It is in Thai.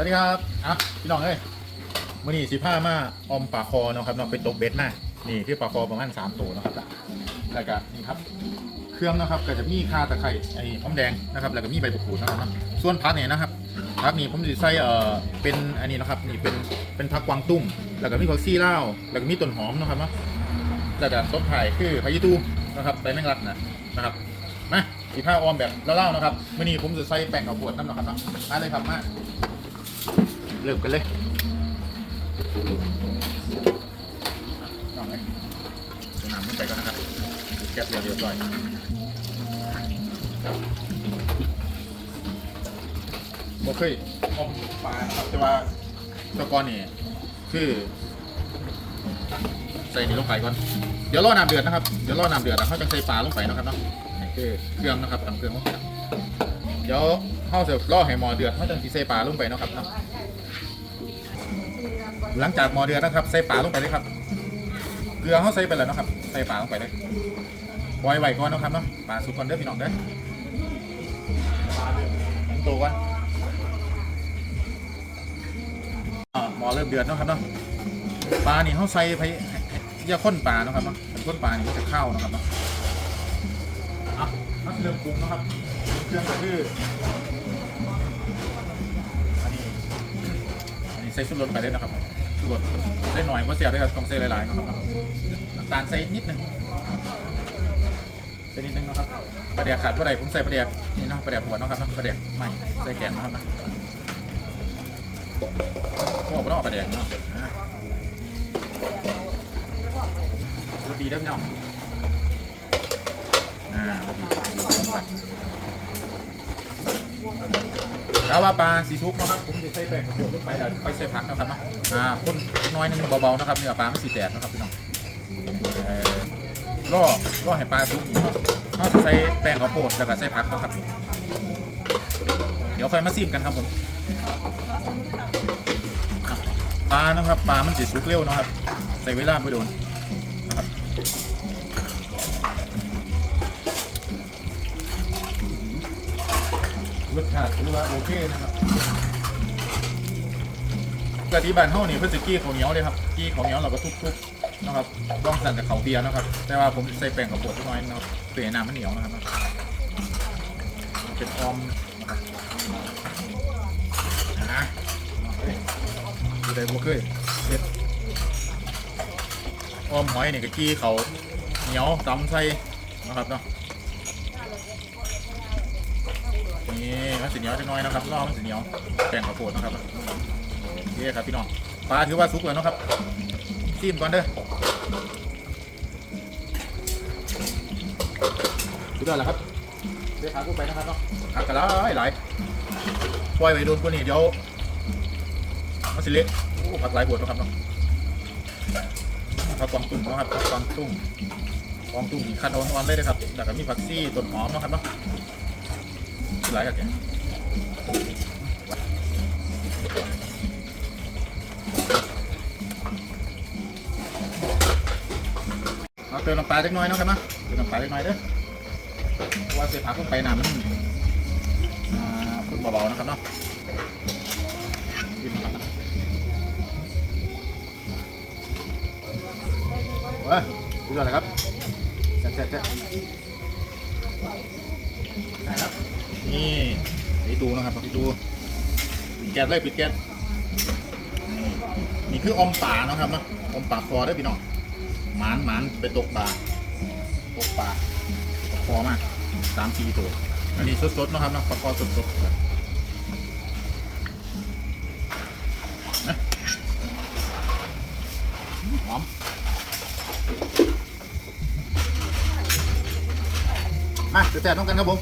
วัสดีครับอะพี่น้องเอ้ยมื่อนี้สิผ้ามาอมปลาคอเนาะครับเนาะไปตกเบ็ดมานี่ที่ปลาคอประมาณสามตัวเนาะครับแล้วก็นี่ครับ เครื่องนะครับก็จะมีข่าตะไคร้ไอ้หอมแดงนะครับแล้วก็มีใบมะกรูดนะครับเนาะส่วนผักเนี่ยนะครับผักนี่ผมจะใส่เอ่อเป็นอันนี้นะครับนี่เป็นเป็นผักกวางตุ้งแล้วก็มีผักซี่เลาแล้วก็มีต้นหอมนะครับเนาะแล้วก็ต้นไผ่คือพายุตูนะครับใบแมงลักนะนะครับมาสีผ้าออมแบบเล่าๆนะครับมื่อนี้ผมจะใส่แป้งข้าวโพดน้ำนะครับเนาะมาเลยครับมา เริ่มกันเลยน้องเลยเอาน้ำลงไปก่อนนะครับแก๊สเรียบร้อยโอเคอมปลาครับแต่ว่าตะกอนนี่คือ ใส่นี่ลงไปก่อน เดี๋ยวรอน้ำเดือดนะครับ เดี๋ยวรอน้ำเดือดแล้วเขาจะใส่ปลาลงไปนะครับเนาะนี่คือเครื่องนะครับทำเครื่องเดี๋ยวเขาจะรอให้หมอเดือดเขาจะใส่ปลาลงไปเนาะครับเนาะ หลังจากหมอเดือดนะครับ ใส่ปลาลงไปเลยครับ เกลือเขาใส่ไปแล้วนะครับ ใส่ปลาลงไปเลยปล่อยไว้ก่อนนะครับเนาะปลาสุกก่อนเด้อพี่น้องเด้อปลาเดือดตั้งตัวก่อนอ่าหมอเริ่มเดือดนะครับเนาะปลานี่เขาใส่ไปยาข้นปลานะครับเนาะข้นปลานี่มันจะเข้านะครับเนาะอะนักเริ่มปรุงนะครับเครื่องก็คืออันนี้อันนี้ใส่ชุดรสไปได้นะครับ รสใส่หน่อยเพราะเสียบได้ครับต้องใส่หลายๆนะครับน้ำตาลใส่นิดนึงใส่นิดนึงนะครับประเดี๋ยวขาดเท่าไหร่ผมใส่ประเดี๋ยวนี่นะประเดี๋ยวหัวนะครับนะประเดี๋ยวไม่ใส่แกนนะครับนะพวกเราประเดี๋ยวเนาะรสดีเด้อพี่น้องอ่ารสดี แล้วว่าปลาสีทุกนะครับผมจะใส่แป้งข้าวโพดลงไปแล้วไปใส่ผักนะครับนะอ่าคนน้อยนึงเบาๆนะครับเนื้อปลาไม่สีแตกนะครับพี่น้องล่อล่อให้ปลาสุกเนาะเราจะใส่แป้งข้าวโพดแล้วก็ใส่ผักนะครับเดี๋ยวค่อยมาซิมกันครับผมปลานะครับปลามันจะสุกเร็วนะครับใส่เวลาไปโดน สชาติถือว่าโอเคนะครับกะทิบานเท่านี่เพื่อจะกี้ข้าวเหนียวเลยครับกี้ข้าวเหนียวเราก็ทุบๆนะครับต้องสั่นกับข้าเบียร์นะครับ แต่ว่าผมใส่แป้งข้าวโพดน้อยนะครับเปลี่ยนน้ำมันเหนียวนะครับเป็นออมนะครับนะดูได้บ่เคยเฮ็ดออมหอยนี่ก็กี้เขาเหนียวตำใส่นะครับเนาะ นี่มันสีเหนียวจะน้อยนะครับล่อมันสีเหนียวแป้งข้าวโพดนะครับนี่ครับพี่น้องปลาถือว่าสุกแล้วนะครับซีมก่อนเด้อสุดยอดแล้วครับเดี๋ยวขากูไปนะครับเนาะหักกันแล้วหลายปล่อยไปโดนคนนี้เดี๋ยวมันสิเละโอ้ผักหลายบวชนะครับเนาะผักกวางตุ้งนะครับผักกวางตุ้งกวางตุ้งขั้นอ่อนๆเลยนะครับแล้วก็มีผักซี่ต้นหอมนะครับเนาะ หลายกับแกเอาเติมน้ำปลาเล็กน้อยเนาะครับนะเติมน้ำปลาเล็กน้อยเด้อเพราะว่าเสียผักลงไปน้ำมันอ่าพุ่นเบาๆนะครับเนาะกินนะครับเว้ยดูด้วยนะครับแซ่บๆๆนะครับ นี่ปิดตูนะครับปิดตูปิดแก๊สเลยปิดแก๊สนี่นี่คืออมป่านะครับนะอมป่าคอได้พี่น้องหมานหมานไปตกปลาตกปลาตกคอมากสามสี่ตัวอันนี้สดๆนะครับนะปลาคอสดๆนะหอมมาเดี๋ยวแจกน้องกันครับผม